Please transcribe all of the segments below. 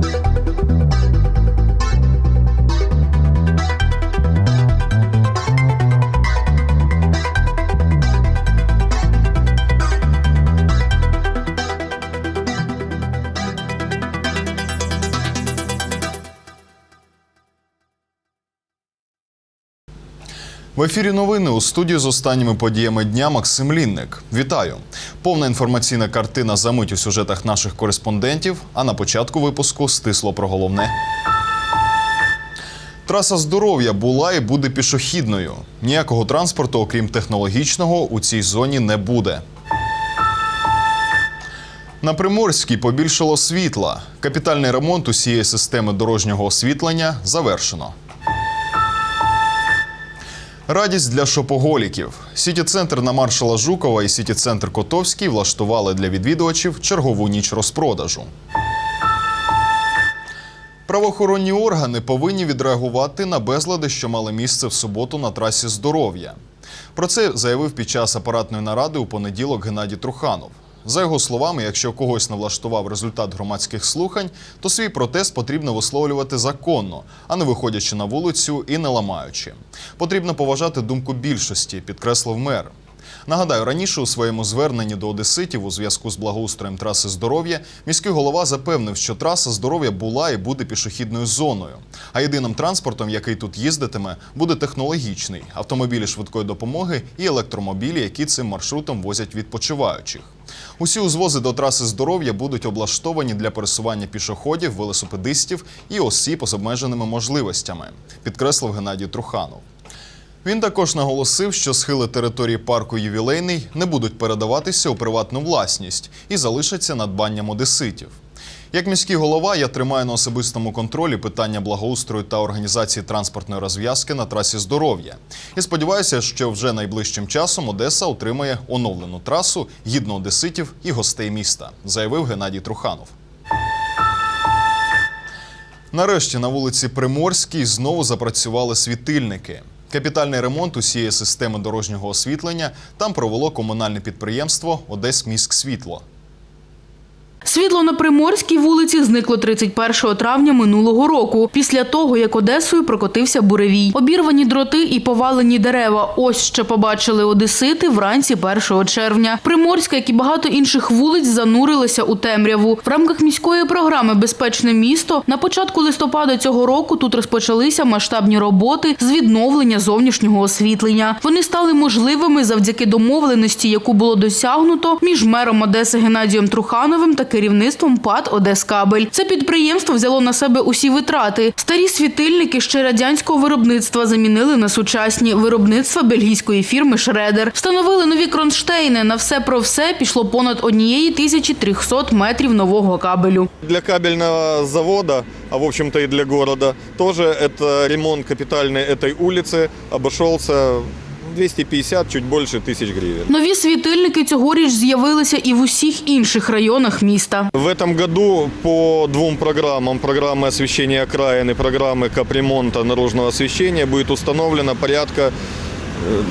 thank you В ефірі новини у студії з останніми подіями дня Максим Лінник. Вітаю! Повна інформаційна картина за мить у сюжетах наших кореспондентів. А на початку випуску стисло про головне. Траса здоров'я була і буде пішохідною. Ніякого транспорту, окрім технологічного, у цій зоні не буде. На Приморській побільшало світла. Капітальний ремонт усієї системи дорожнього освітлення завершено. Радість для шопоголіків. Сіті-центр на маршала Жукова і сіті-центр Котовський влаштували для відвідувачів чергову ніч розпродажу. Правоохоронні органи повинні відреагувати на безлади, що мали місце в суботу на трасі здоров'я. Про це заявив під час апаратної наради у понеділок Геннадій Труханов. За його словами, якщо когось не влаштував результат громадських слухань, то свій протест потрібно висловлювати законно, а не виходячи на вулицю і не ламаючи. Потрібно поважати думку більшості, підкреслив мер. Нагадаю, раніше у своєму зверненні до одеситів у зв'язку з благоустроєм траси здоров'я міський голова запевнив, що траса здоров'я була і буде пішохідною зоною. А єдиним транспортом, який тут їздитиме, буде технологічний автомобілі швидкої допомоги і електромобілі, які цим маршрутом возять відпочиваючих. Усі узвози до траси здоров'я будуть облаштовані для пересування пішоходів, велосипедистів і осіб з обмеженими можливостями, підкреслив Геннадій Труханов. Він також наголосив, що схили території парку ювілейний не будуть передаватися у приватну власність і залишаться надбанням одеситів. Як міський голова, я тримаю на особистому контролі питання благоустрою та організації транспортної розв'язки на трасі здоров'я. І сподіваюся, що вже найближчим часом Одеса отримає оновлену трасу гідно одеситів і гостей міста, заявив Геннадій Труханов. Нарешті на вулиці Приморській знову запрацювали світильники. Капітальний ремонт усієї системи дорожнього освітлення там провело комунальне підприємство Одеськміськсвітло. Світло на Приморській вулиці зникло 31 травня минулого року, після того, як Одесою прокотився буревій. Обірвані дроти і повалені дерева. Ось що побачили одесити вранці 1 червня. Приморська, як і багато інших вулиць, занурилися у темряву. В рамках міської програми Безпечне місто на початку листопада цього року тут розпочалися масштабні роботи з відновлення зовнішнього освітлення. Вони стали можливими завдяки домовленості, яку було досягнуто між мером Одеси Геннадієм Трухановим та керівництвом ПАД «Одескабель». Це підприємство взяло на себе усі витрати. Старі світильники ще радянського виробництва замінили на сучасні виробництва бельгійської фірми Шредер. Встановили нові кронштейни. На все про все пішло понад однієї тисячі 300 метрів нового кабелю. Для кабельного завода, а в общем-то и для города, тоже это ремонт капитальный этой улицы обошелся 250, чуть больше тысяч гривен. Нові світильники цьогоріч з'явилися і в усіх інших районах міста. В этом году по двум программам, программы освещения окраин и программы капремонта наружного освещения будет установлено порядка э,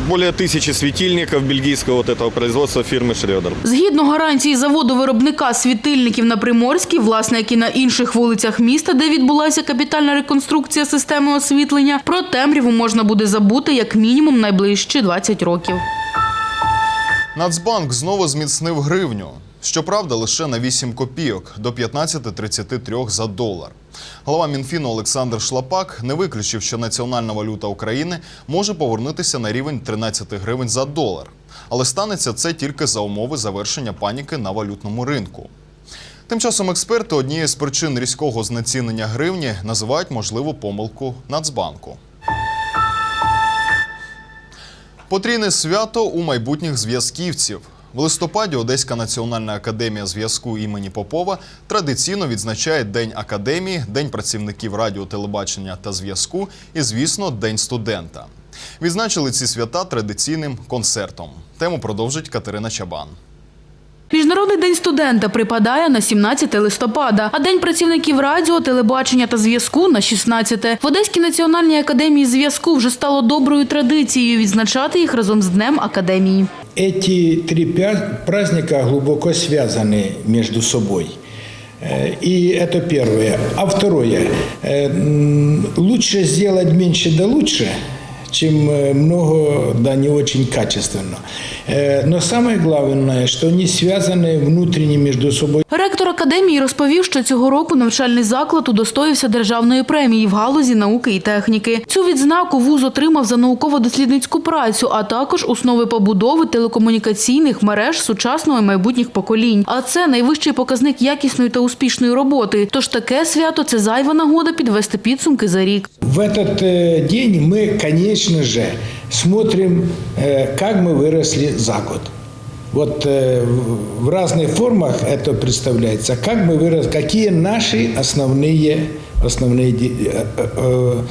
более тысячи светильников бельгийского вот этого производства фирмы Шредер. Згідно гарантії заводу виробника світильників на Приморській, власне, як і на інших вулицях міста, де відбулася капітальна реконструкція системи освітлення, про темряву можна буде забути як мінімум найближчі 20 років. Нацбанк знову зміцнив гривню. Щоправда, лише на 8 копійок до 15,33 за долар. Голова Мінфіну Олександр Шлапак не виключив, що національна валюта України може повернутися на рівень 13 гривень за долар. Але станеться це тільки за умови завершення паніки на валютному ринку. Тим часом експерти однією з причин різкого знецінення гривні називають можливу помилку Нацбанку. Потрійне свято у майбутніх зв'язківців. В листопаді Одеська національна академія зв'язку імені Попова традиційно відзначає День академії, День працівників радіо, телебачення та зв'язку і, звісно, День студента. Відзначили ці свята традиційним концертом. Тему продовжить Катерина Чабан. Міжнародний день студента припадає на 17 листопада, а День працівників радіо, телебачення та зв'язку на 16. В Одеській національній академії зв'язку вже стало доброю традицією відзначати їх разом з Днем академії. Эти три пя- праздника глубоко связаны между собой. Э, И это первое. А второе, э, м, лучше сделать меньше да лучше, чем э, много да не очень качественно. Э, Но самое главное, что они связаны внутренне между собой. Ректор академії розповів, що цього року навчальний заклад удостоївся державної премії в галузі науки і техніки. Цю відзнаку вуз отримав за науково-дослідницьку працю, а також основи побудови телекомунікаційних мереж сучасного і майбутніх поколінь. А це найвищий показник якісної та успішної роботи. Тож таке свято це зайва нагода підвести підсумки за рік. В этот э, день мы, конечно же, смотрим, э, как мы выросли за год. Вот э, в- в разных формах это представляется, как мы выросли, какие наши основные, основные ди- э, э,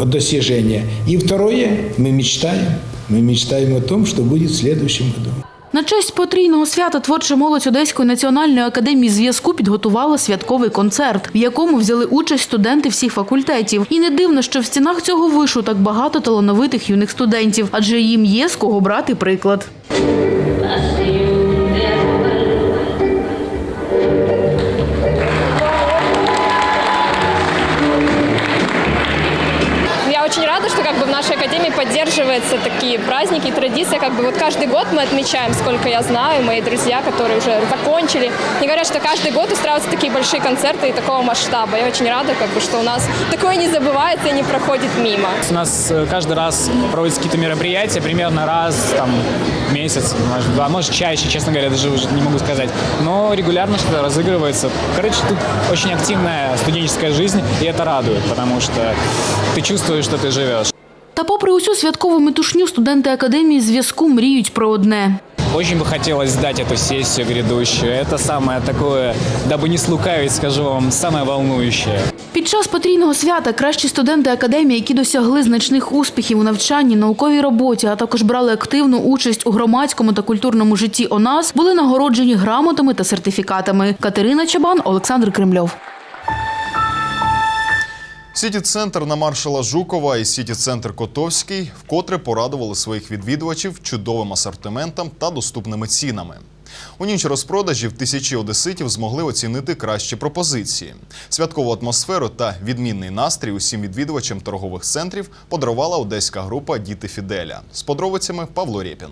э, достижения. И второе, мы мечтаем, мы мечтаем о том, что будет в следующем году. На честь потрійного свята творча молодь Одеської національної академії зв'язку підготувала святковий концерт, в якому взяли участь студенти всіх факультетів. І не дивно, що в стінах цього вишу так багато талановитих юних студентів, адже їм є з кого брати приклад. Что как бы в нашей академии поддерживаются такие праздники и традиции. Как бы вот каждый год мы отмечаем, сколько я знаю, мои друзья, которые уже закончили. Мне говорят, что каждый год устраиваются такие большие концерты и такого масштаба. Я очень рада, как бы, что у нас такое не забывается и не проходит мимо. У нас э, каждый раз проводятся какие-то мероприятия, примерно раз там, в месяц, может, два, может, чаще, честно говоря, даже уже не могу сказать. Но регулярно что-то разыгрывается. Короче, тут очень активная студенческая жизнь, и это радует, потому что ты чувствуешь, что ты живешь. Та попри усю святкову метушню, студенти академії зв'язку мріють про одне. Очень бы хотелось сдать эту сессию грядущую. Это самое такое, дабы не слукавить, скажу вам, самое волнующее. Під час потрійного свята кращі студенти академії, які досягли значних успіхів у навчанні, науковій роботі, а також брали активну участь у громадському та культурному житті ОНАС, були нагороджені грамотами та сертифікатами. Катерина Чабан, Олександр Кремльов. Сіті-центр на маршала Жукова і сіті-центр Котовський вкотре порадували своїх відвідувачів чудовим асортиментом та доступними цінами. У ніч розпродажів тисячі одеситів змогли оцінити кращі пропозиції. Святкову атмосферу та відмінний настрій усім відвідувачам торгових центрів подарувала одеська група Діти Фіделя. З подробицями Павло Рєпін.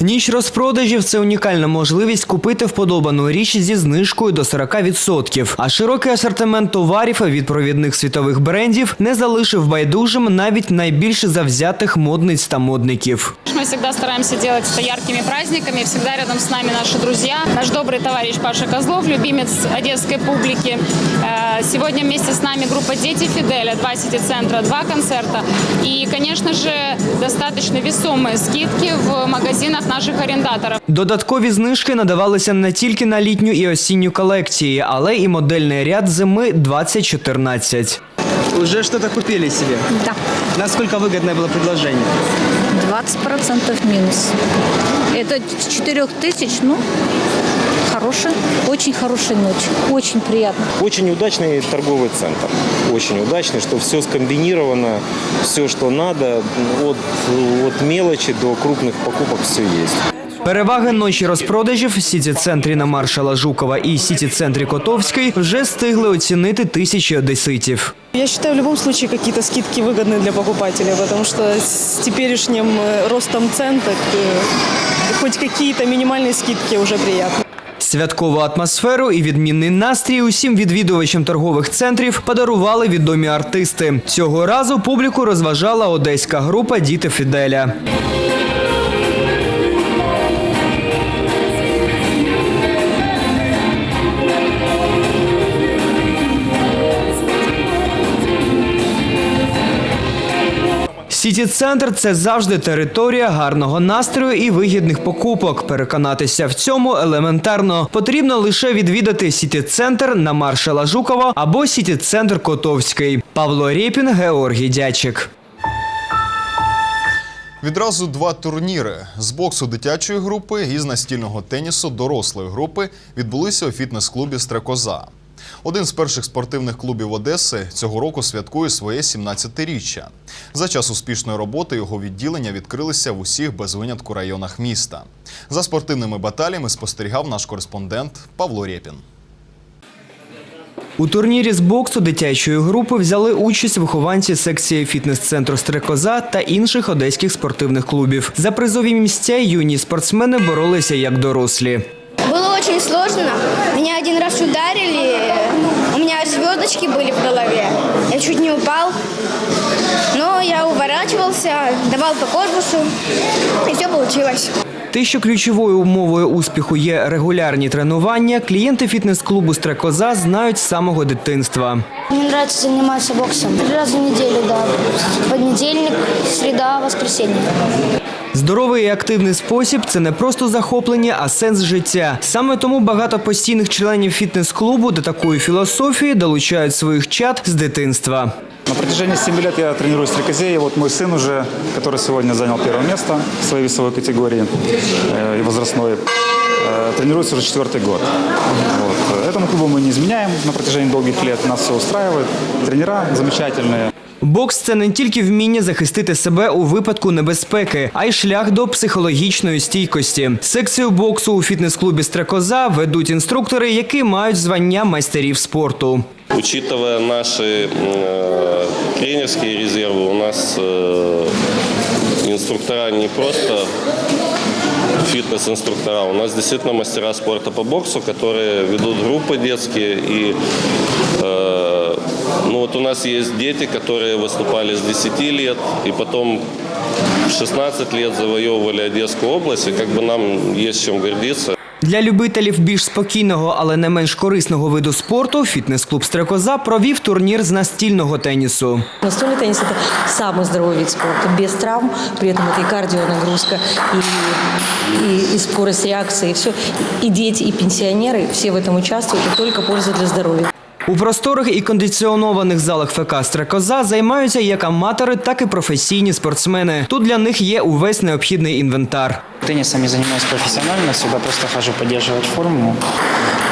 Ніч розпродажів це унікальна можливість купити вподобану річ зі знижкою до 40%. А широкий асортимент товарів від провідних світових брендів не залишив байдужим навіть найбільш завзятих модниць та модників. Мы всегда стараемся делать это яркими праздниками. Всегда рядом с нами наши друзья. Наш добрый товарищ Паша Козлов, любимец одесской публики. Э, Сегодня вместе с нами группа «Дети Фиделя», два сити-центра, два концерта. И, конечно же, достаточно весомые скидки в магазинах наших арендаторов. Додаткові знижки надавалися не тільки на літню і осінню колекції, але і модельний ряд зими 2014. Уже что-то купили себе? Да, Насколько выгодное было предложение? 20% минус. Это с 4 тысяч, ну, хорошая, очень хорошая ночь, очень приятно. Очень удачный торговый центр. Очень удачный, что все скомбинировано, все, что надо, от, от мелочи до крупных покупок все есть. Переваги ночі розпродажів в сіті-центрі на маршала Жукова і сіті-центрі Котовський вже встигли оцінити тисячі одеситів. Я считаю, в любом случае какие-то скидки выгодны для покупателя, потому что с теперешним э, ростом цен так, э, хоть какие-то минимальные скидки уже приятно. Святкову атмосферу і відмінний настрій усім відвідувачам торгових центрів подарували відомі артисти. Цього разу публіку розважала одеська група Діти Фіделя. Сіті-центр це завжди територія гарного настрою і вигідних покупок. Переконатися в цьому елементарно. Потрібно лише відвідати сіті-центр на маршала Жукова або сіті-центр Котовський. Павло Рєпін, Георгій Дячик. Відразу два турніри з боксу дитячої групи і з настільного тенісу дорослої групи відбулися у фітнес-клубі Стрекоза. Один з перших спортивних клубів Одеси цього року святкує своє 17-річчя. За час успішної роботи його відділення відкрилися в усіх без винятку районах міста. За спортивними баталіями спостерігав наш кореспондент Павло Рєпін. У турнірі з боксу дитячої групи взяли участь вихованці секції фітнес-центру Стрекоза та інших одеських спортивних клубів. За призові місця юні спортсмени боролися як дорослі. Было очень сложно. Меня один раз ударили. У меня звездочки были в голове. Я чуть не упал. Но я уворачивался, давал по корпусу. И все получилось. Те, що ключовою умовою успіху є регулярні тренування, клієнти фітнес-клубу Стрекоза знають з самого дитинства. Мне нравится заниматься боксом. Три раза в неделю, да. Понедельник, среда, воскресенье. Здоровий і активний спосіб це не просто захоплення, а сенс життя. Саме тому багато постійних членів фітнес-клубу до такої філософії долучають своїх чат з дитинства. На протяжении 7 лет я тренируюсь в стрекозе, и вот мой сын уже, который сегодня занял первое место в своей весовой категории э, и возрастной, э, тренируется уже четвертый год. Вот. Этому клубу мы не изменяем на протяжении долгих лет, нас все устраивает. Тренера замечательные. Бокс це не тільки вміння захистити себе у випадку небезпеки, а й шлях до психологічної стійкості. Секцію боксу у фітнес-клубі Стрекоза ведуть інструктори, які мають звання майстерів спорту. Учитывая наши э, тренерские резервы, у нас э, инструктора не просто фитнес-инструктора, у нас действительно мастера спорта по боксу, которые ведут группы детские. И э, ну вот у нас есть дети, которые выступали с 10 лет, и потом в 16 лет завоевывали Одесскую область, и как бы нам есть чем гордиться. Для любителів більш спокійного, але не менш корисного виду спорту фітнес-клуб Стрекоза провів турнір з настільного тенісу. Настольный теннис – это самый здоровый вид спорта, без травм, при этом это и кардионагрузка, и, и, и скорость реакции, и все. И дети, и пенсионеры, все в этом участвуют, и только польза для здоровья. У просторих і кондиціонованих залах ФК Стрекоза займаються як аматори, так і професійні спортсмени. Тут для них є увесь необхідний інвентар. Теннисом я занимаюсь профессионально, сюда просто хожу поддерживать форму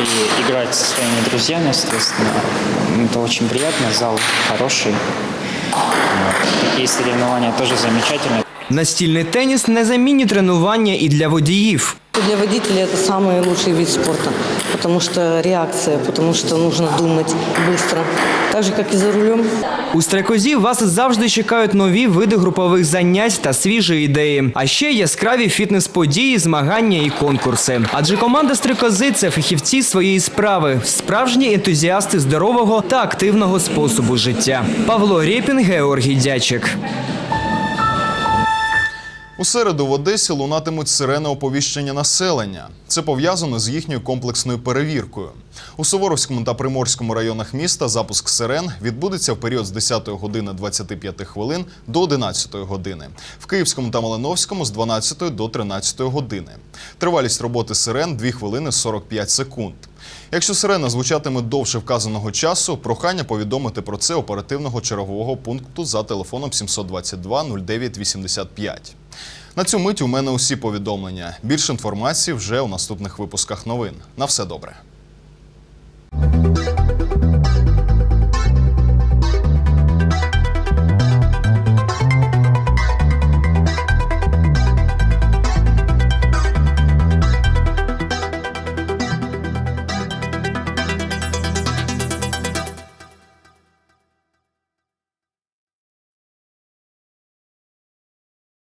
и играть со своими друзьями, соответственно. Это очень приятно, зал хороший. Такие соревнования тоже замечательные. Настільний теніс незамінні тренування і для водіїв. Для водителя это самый лучший вид спорта, потому что реакция, потому что нужно думать быстро. Так же, как и за рулем. У стрекозі вас завжди чекають нові види групових занять та свіжі ідеї. А ще яскраві фітнес-події, змагання і конкурси. Адже команда стрекози це фахівці своєї справи, справжні ентузіасти здорового та активного способу життя. Павло Рєпін, Георгій Дячик. У середу в Одесі лунатимуть сирени оповіщення населення. Це пов'язано з їхньою комплексною перевіркою. У Суворовському та Приморському районах міста запуск сирен відбудеться в період з 10 години 25 хвилин до 11 години. В Київському та Малиновському з 12 до 13 години. Тривалість роботи сирен 2 хвилини 45 секунд. Якщо сирена звучатиме довше вказаного часу, прохання повідомити про це оперативного чергового пункту за телефоном 722 09 85. На цю мить у мене усі повідомлення. Більше інформації вже у наступних випусках новин. На все добре.